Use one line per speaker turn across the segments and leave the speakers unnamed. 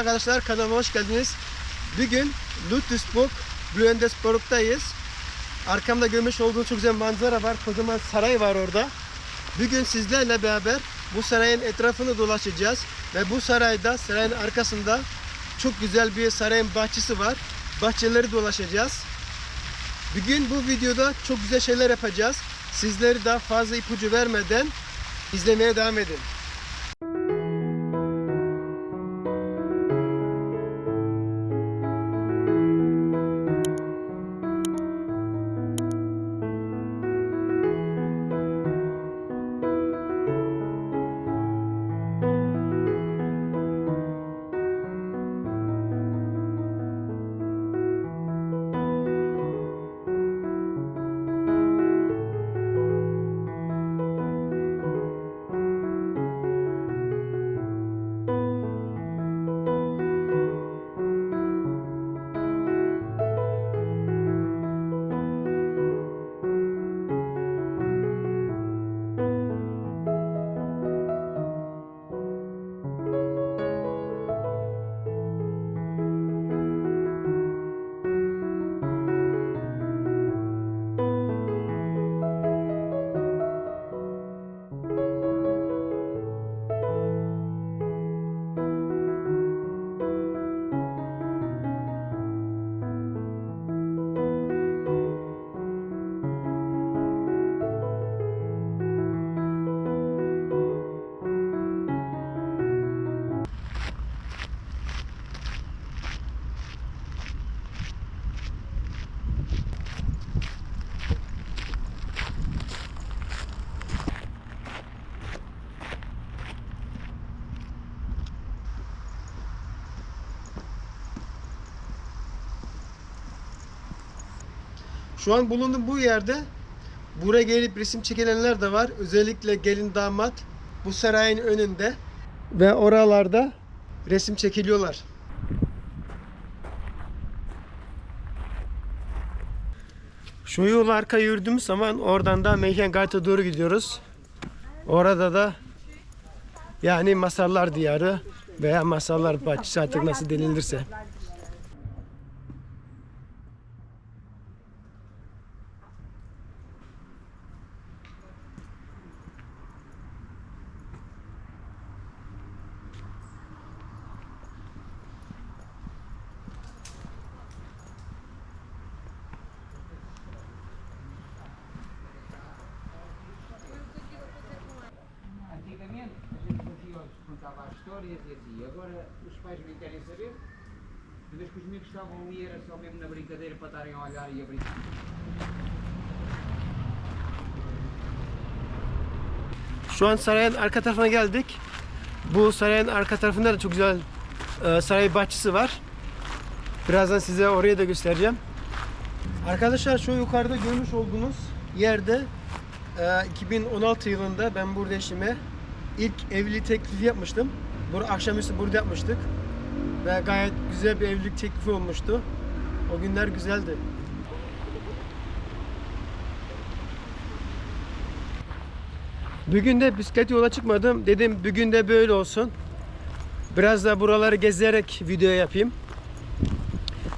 Arkadaşlar kanalıma hoş geldiniz. Bugün Ludwigsburg Blüendesporuk'tayız. Arkamda görmüş olduğunuz çok güzel manzara var. Kocaman saray var orada. Bugün sizlerle beraber bu sarayın etrafını dolaşacağız. Ve bu sarayda, sarayın arkasında çok güzel bir sarayın bahçesi var. Bahçeleri dolaşacağız. Bugün bu videoda çok güzel şeyler yapacağız. Sizleri daha fazla ipucu vermeden izlemeye devam edin. Şu an bulunduğum bu yerde buraya gelip resim çekilenler de var. Özellikle gelin damat bu sarayın önünde ve oralarda resim çekiliyorlar. Şu yol arka yürüdüğümüz zaman oradan da Meykengart'a doğru gidiyoruz. Orada da yani masallar diyarı veya masallar bahçesi artık nasıl denilirse.
Brincadeira para estarem a olhar e a brincar.
Şu an sarayın arka tarafına geldik. Bu sarayın arka tarafında da çok güzel e, saray bahçesi var. Birazdan size orayı da göstereceğim. Arkadaşlar şu yukarıda görmüş olduğunuz yerde e, 2016 yılında ben burada eşime ilk evlilik teklifi yapmıştım. Bu akşamüstü burada yapmıştık. Ve gayet güzel bir evlilik teklifi olmuştu. O günler güzeldi. Bugün de bisiklet yola çıkmadım. Dedim bugün de böyle olsun. Biraz da buraları gezerek video yapayım.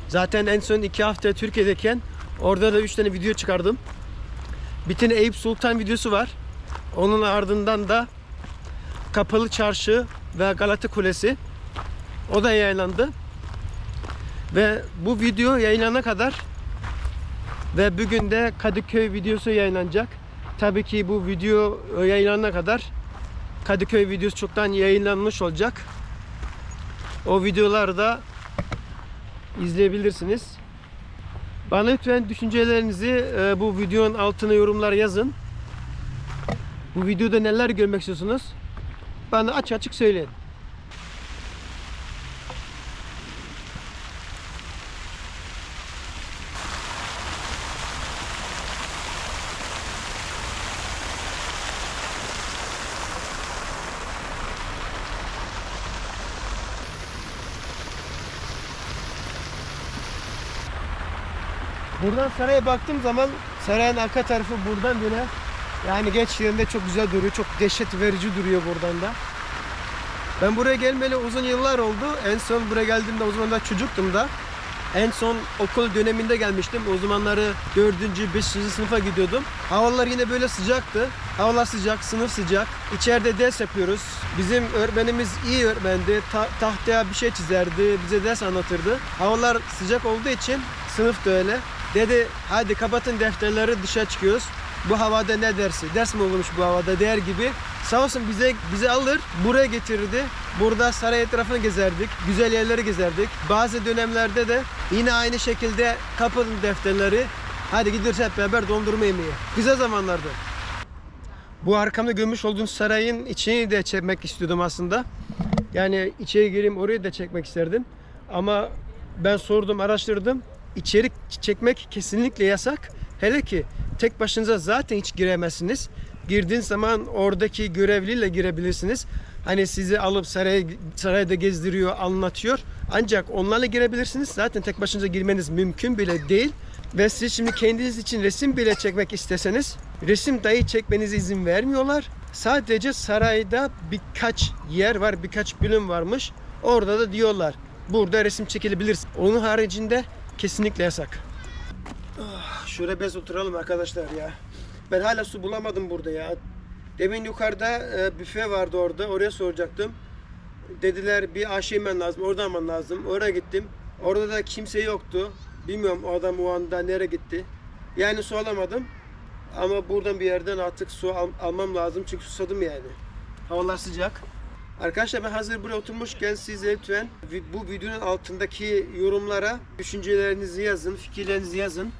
Zaten en son iki hafta Türkiye'deyken orada da üç tane video çıkardım. Bir tane Eyüp Sultan videosu var. Onun ardından da Kapalı Çarşı ve Galata Kulesi. O da yayınlandı. Ve bu video yayınlanana kadar ve bugün de Kadıköy videosu yayınlanacak. Tabii ki bu video yayınlanana kadar Kadıköy videosu çoktan yayınlanmış olacak. O videoları da izleyebilirsiniz. Bana lütfen düşüncelerinizi e, bu videonun altına yorumlar yazın. Bu videoda neler görmek istiyorsunuz? Bana açık açık söyleyin. Buradan saraya baktığım zaman sarayın arka tarafı buradan böyle yani geç yerinde çok güzel duruyor. Çok dehşet verici duruyor buradan da. Ben buraya gelmeli uzun yıllar oldu. En son buraya geldiğimde o zaman da çocuktum da. En son okul döneminde gelmiştim. O zamanları 4. 5. sınıfa gidiyordum. Havalar yine böyle sıcaktı. Havalar sıcak, sınıf sıcak. İçeride ders yapıyoruz. Bizim öğretmenimiz iyi öğretmendi. Ta- tahtaya bir şey çizerdi, bize ders anlatırdı. Havalar sıcak olduğu için sınıf da öyle. Dedi hadi kapatın defterleri dışarı çıkıyoruz. Bu havada ne dersi? Ders mi olurmuş bu havada der gibi. Sağ olsun bize bizi alır, buraya getirirdi. Burada saray etrafını gezerdik, güzel yerleri gezerdik. Bazı dönemlerde de yine aynı şekilde kapatın defterleri. Hadi gidiyoruz hep beraber dondurma yemeye. Güzel zamanlardı. Bu arkamda görmüş olduğunuz sarayın içini de çekmek istiyordum aslında. Yani içeri gireyim orayı da çekmek isterdim. Ama ben sordum, araştırdım. İçerik çekmek kesinlikle yasak. Hele ki tek başınıza zaten hiç giremezsiniz. Girdiğin zaman oradaki görevliyle girebilirsiniz. Hani sizi alıp saraya, sarayda gezdiriyor, anlatıyor. Ancak onlarla girebilirsiniz. Zaten tek başınıza girmeniz mümkün bile değil. Ve siz şimdi kendiniz için resim bile çekmek isteseniz resim dahi çekmenize izin vermiyorlar. Sadece sarayda birkaç yer var, birkaç bölüm varmış. Orada da diyorlar burada resim çekilebilirsin. Onun haricinde kesinlikle yasak. Ah, Şöyle bez oturalım arkadaşlar ya. Ben hala su bulamadım burada ya. Demin yukarıda e, büfe vardı orada. Oraya soracaktım. Dediler bir aşı yemen lazım. Oradan alman lazım. Oraya gittim. Orada da kimse yoktu. Bilmiyorum o adam o anda nereye gitti. Yani su alamadım. Ama buradan bir yerden artık su al- almam lazım. Çünkü susadım yani. Havalar sıcak. Arkadaşlar ben hazır buraya oturmuşken siz lütfen bu videonun altındaki yorumlara düşüncelerinizi yazın, fikirlerinizi yazın.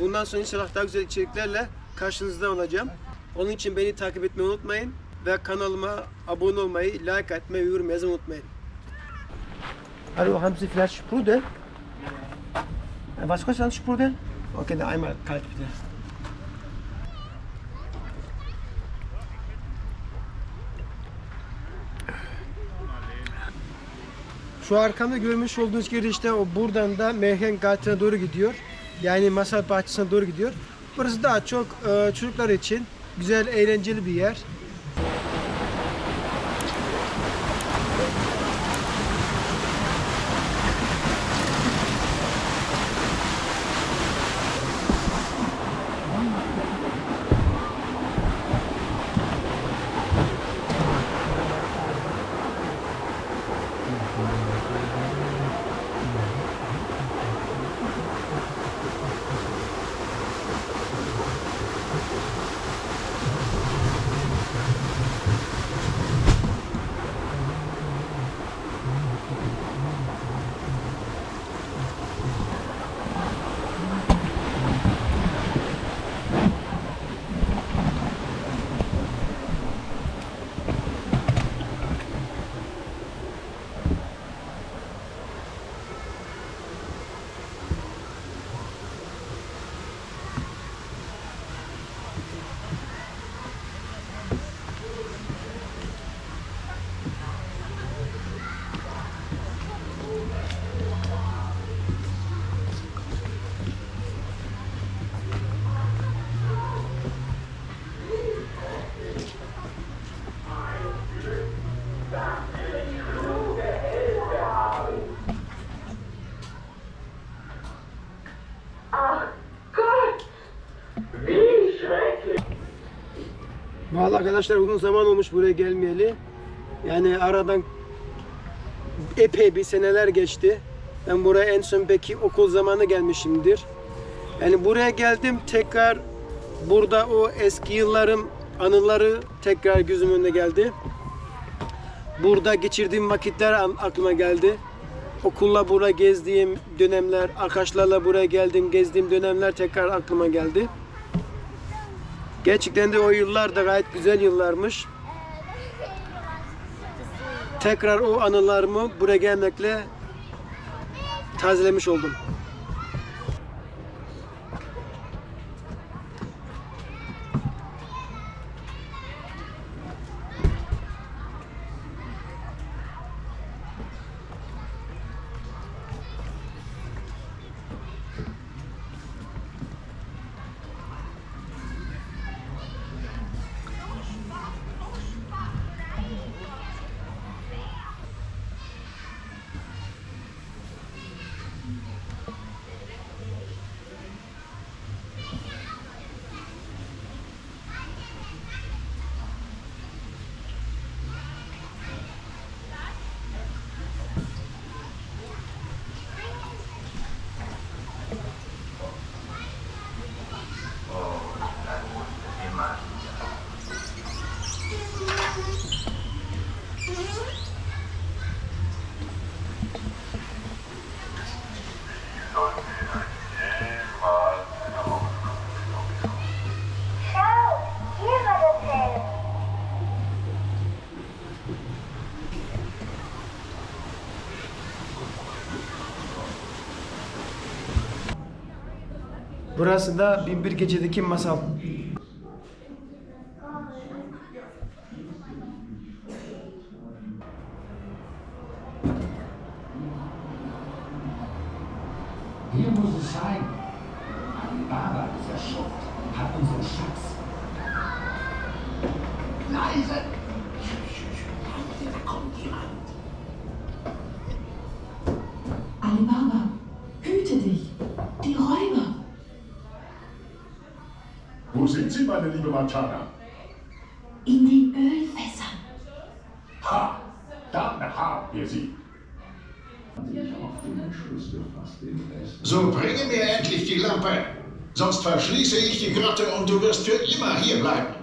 Bundan sonra inşallah daha güzel içeriklerle karşınızda olacağım. Onun için beni takip etmeyi unutmayın ve kanalıma abone olmayı, like etmeyi, yorum yazmayı unutmayın. Hallo, haben Sie vielleicht Sprudel? Was kostet ein Sprudel? Okay, einmal kalt bitte. Şu arkamda görmüş olduğunuz gibi işte o buradan da Meyhen Garten'a doğru gidiyor. Yani masal bahçesine doğru gidiyor. Burası daha çok e, çocuklar için güzel, eğlenceli bir yer. Arkadaşlar uzun zaman olmuş buraya gelmeyeli. Yani aradan epey bir seneler geçti. Ben buraya en son belki okul zamanı gelmişimdir. Yani buraya geldim tekrar burada o eski yıllarım anıları tekrar gözümün önüne geldi. Burada geçirdiğim vakitler aklıma geldi. Okulla buraya gezdiğim dönemler, arkadaşlarla buraya geldim, gezdiğim dönemler tekrar aklıma geldi. Gerçekten de o yıllar da gayet güzel yıllarmış. Tekrar o anılarımı buraya gelmekle tazelemiş oldum. Burası da Binbir Gece'deki masal.
Meine liebe Marciana?
In den Ölfässern.
Ha! Dann haben wir sie.
So bringe mir endlich die Lampe. Sonst verschließe ich die Grotte und du wirst für immer hier bleiben.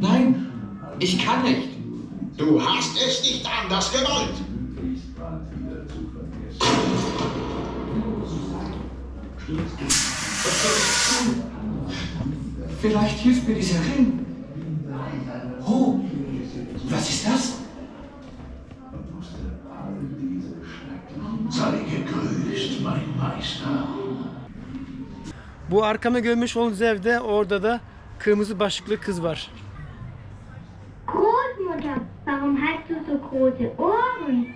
Nein, ich kann nicht.
Du hast es nicht anders gewollt.
Vielleicht hilft mir dieser Ring. Oh, was ist das?
Sei gegrüßt, mein Meister.
Bu arkamda görmüş olduğunuz evde orada da kırmızı başlıklı kız var.
Großmutter, warum hast du so große Ohren?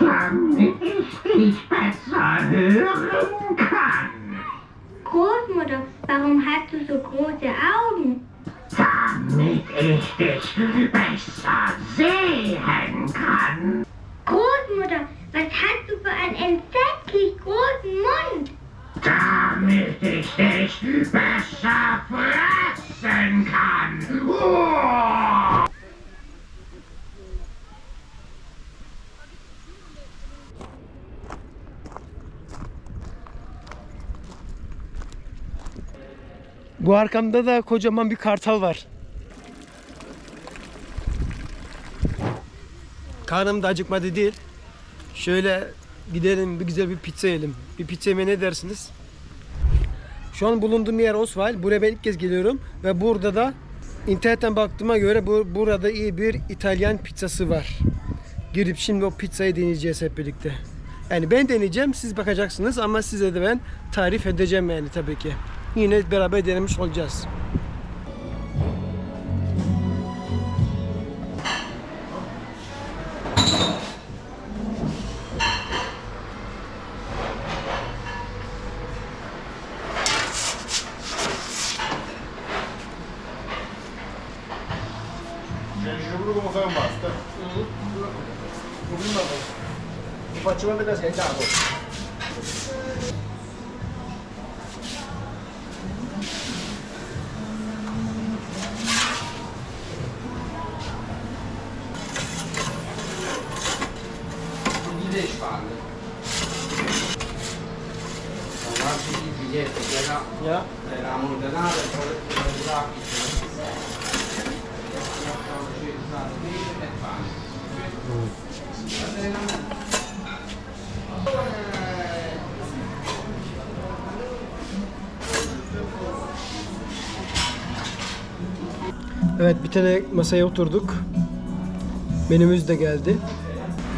Damit ich dich besser hören kann.
Großmutter, warum hast du so große Augen?
Damit ich dich besser sehen kann.
Großmutter, was hast du für einen entsetzlich großen Mund?
Damit ich dich besser fressen kann.
Bu arkamda da kocaman bir kartal var. Karnım da acıkmadı değil. Şöyle gidelim bir güzel bir pizza yiyelim. Bir pizza yemeye ne dersiniz? Şu an bulunduğum yer Osval. Buraya ben ilk kez geliyorum. Ve burada da internetten baktığıma göre bu, burada iyi bir İtalyan pizzası var. Girip şimdi o pizzayı deneyeceğiz hep birlikte. Yani ben deneyeceğim, siz bakacaksınız ama size de ben tarif edeceğim yani tabii ki yine beraber denemiş olacağız.
Facciamo vedere se è andato. 25 vardı. Onlar bir bilecekti.
Ya.
Ramur'da ne haber? Bırak gittim.
Evet bir tane masaya oturduk. Menümüz de geldi.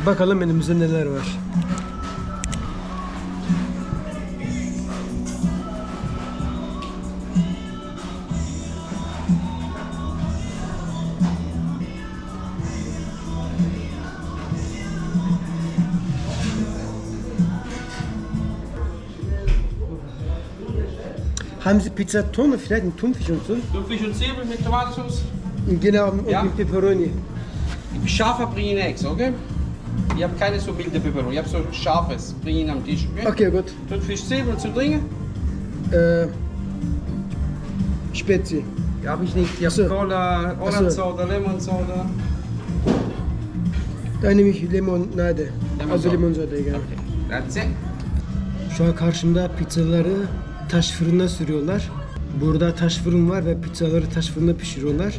Bakalım menümüzde neler var. Haben Sie Pizza Tonne, vielleicht ein Thunfisch und so?
Thunfisch und Zwiebeln mit Tomatensauce.
Genau, und
Ja.
mit Pepperoni.
Scharfer Eggs, okay? Ich habe keine so milde Peperoni, ich habe so scharfes Prien am Tisch, okay?
Okay, gut.
Thunfisch, Zwiebeln zu trinken?
Äh, Spezi.
Habe ich nicht. Ich
Ach so.
habe Cola, Orange
so.
Soda, Lemon Soda.
Da nehme ich Limonade.
Lemon
Also
soda.
limonade yani.
Okay, that's it.
Şu an karşımda pizzaları taş fırına sürüyorlar. Burada taş fırın var ve pizzaları taş fırında pişiriyorlar.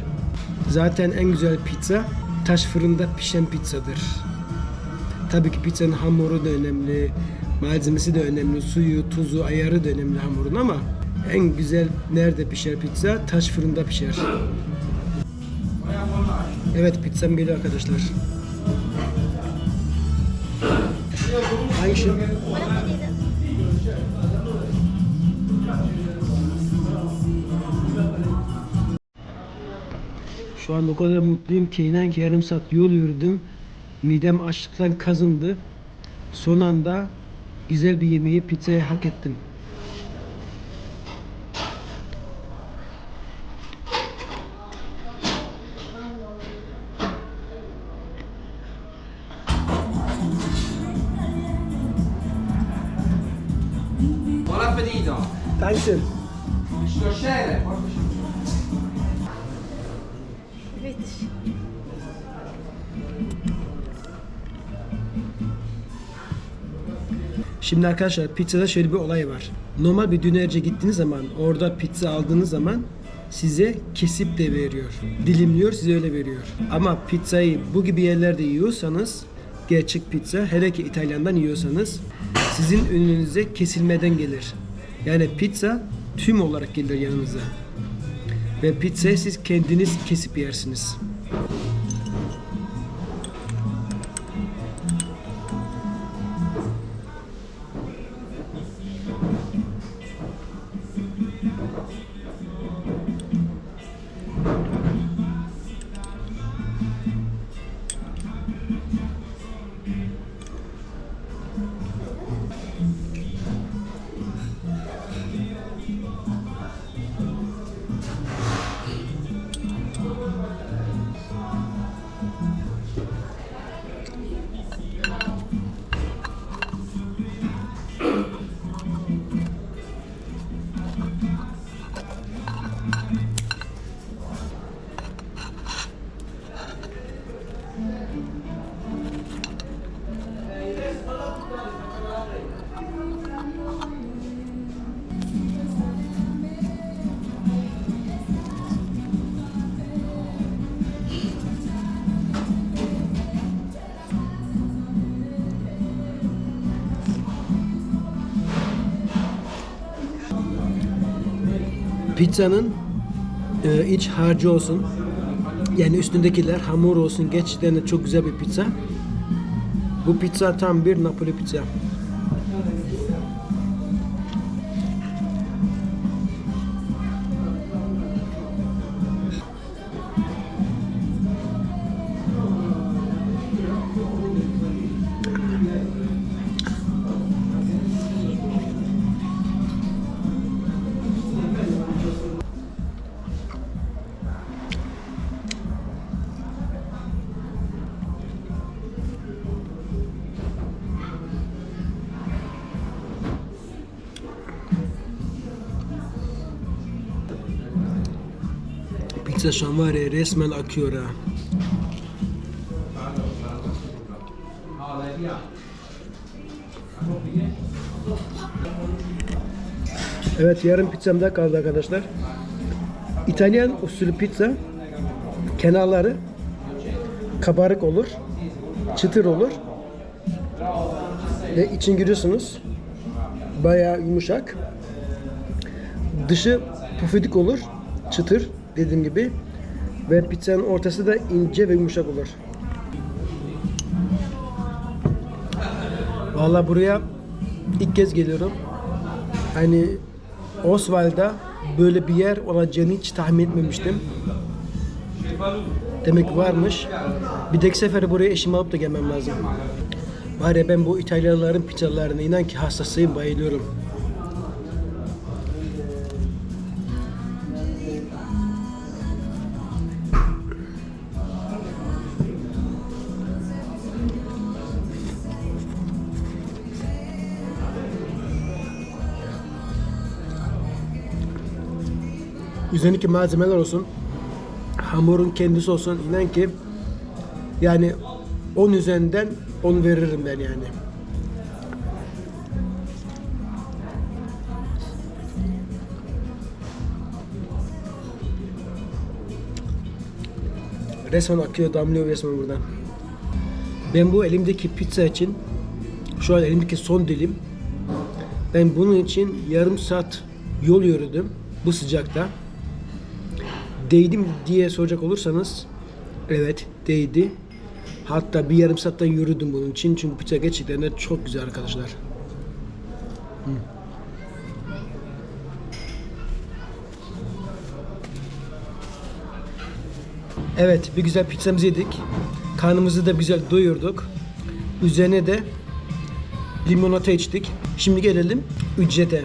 Zaten en güzel pizza taş fırında pişen pizzadır. Tabii ki pizzanın hamuru da önemli, malzemesi de önemli, suyu, tuzu, ayarı da önemli hamurun ama en güzel nerede pişer pizza? Taş fırında pişer. Evet pizzam geliyor arkadaşlar. Hangisi? Şu an o kadar mutluyum ki inan ki yarım saat yol yürüdüm. Midem açlıktan kazındı. Son anda güzel bir yemeği pizzayı hak ettim. Şimdi arkadaşlar pizzada şöyle bir olay var. Normal bir dönerci gittiğiniz zaman orada pizza aldığınız zaman size kesip de veriyor. Dilimliyor size öyle veriyor. Ama pizzayı bu gibi yerlerde yiyorsanız gerçek pizza hele ki İtalyan'dan yiyorsanız sizin önünüze kesilmeden gelir. Yani pizza tüm olarak gelir yanınıza. Ve pizzayı siz kendiniz kesip yersiniz. Pizzanın e, iç harcı olsun. Yani üstündekiler hamur olsun. Gerçekten çok güzel bir pizza. Bu pizza tam bir Napoli pizza. An var ya resmen akıyor ha. Evet yarım pizzam da kaldı arkadaşlar. İtalyan usulü pizza kenarları kabarık olur. Çıtır olur. Ve için görüyorsunuz bayağı yumuşak. Dışı pufidik olur. Çıtır dediğim gibi. Ve pizzanın ortası da ince ve yumuşak olur. Vallahi buraya ilk kez geliyorum. Hani Oswald'da böyle bir yer olacağını hiç tahmin etmemiştim. Demek varmış. Bir dek sefere buraya eşimi alıp da gelmem lazım. Ya ben bu İtalyanların pizzalarına inan ki hastasıyım, bayılıyorum. Üzerindeki malzemeler olsun, hamurun kendisi olsun inan ki yani 10 üzerinden 10 veririm ben yani. Resmen akıyor, damlıyor resmen buradan. Ben bu elimdeki pizza için şu an elimdeki son dilim. Ben bunun için yarım saat yol yürüdüm bu sıcakta. Değdim diye soracak olursanız evet değdi. Hatta bir yarım saatten yürüdüm bunun için çünkü pizza gerçekten de çok güzel arkadaşlar. Hı. Evet bir güzel pizzamızı yedik. Karnımızı da güzel doyurduk. Üzerine de limonata içtik. Şimdi gelelim ücrete.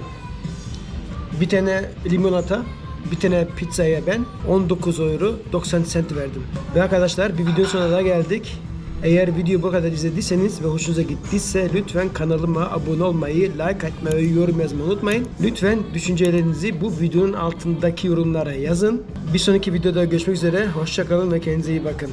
Bir tane limonata, bir tane pizzaya ben 19 euro 90 cent verdim. Ve arkadaşlar bir video sonuna da geldik. Eğer videoyu bu kadar izlediyseniz ve hoşunuza gittiyse lütfen kanalıma abone olmayı, like atmayı, yorum yazmayı unutmayın. Lütfen düşüncelerinizi bu videonun altındaki yorumlara yazın. Bir sonraki videoda görüşmek üzere. Hoşçakalın ve kendinize iyi bakın.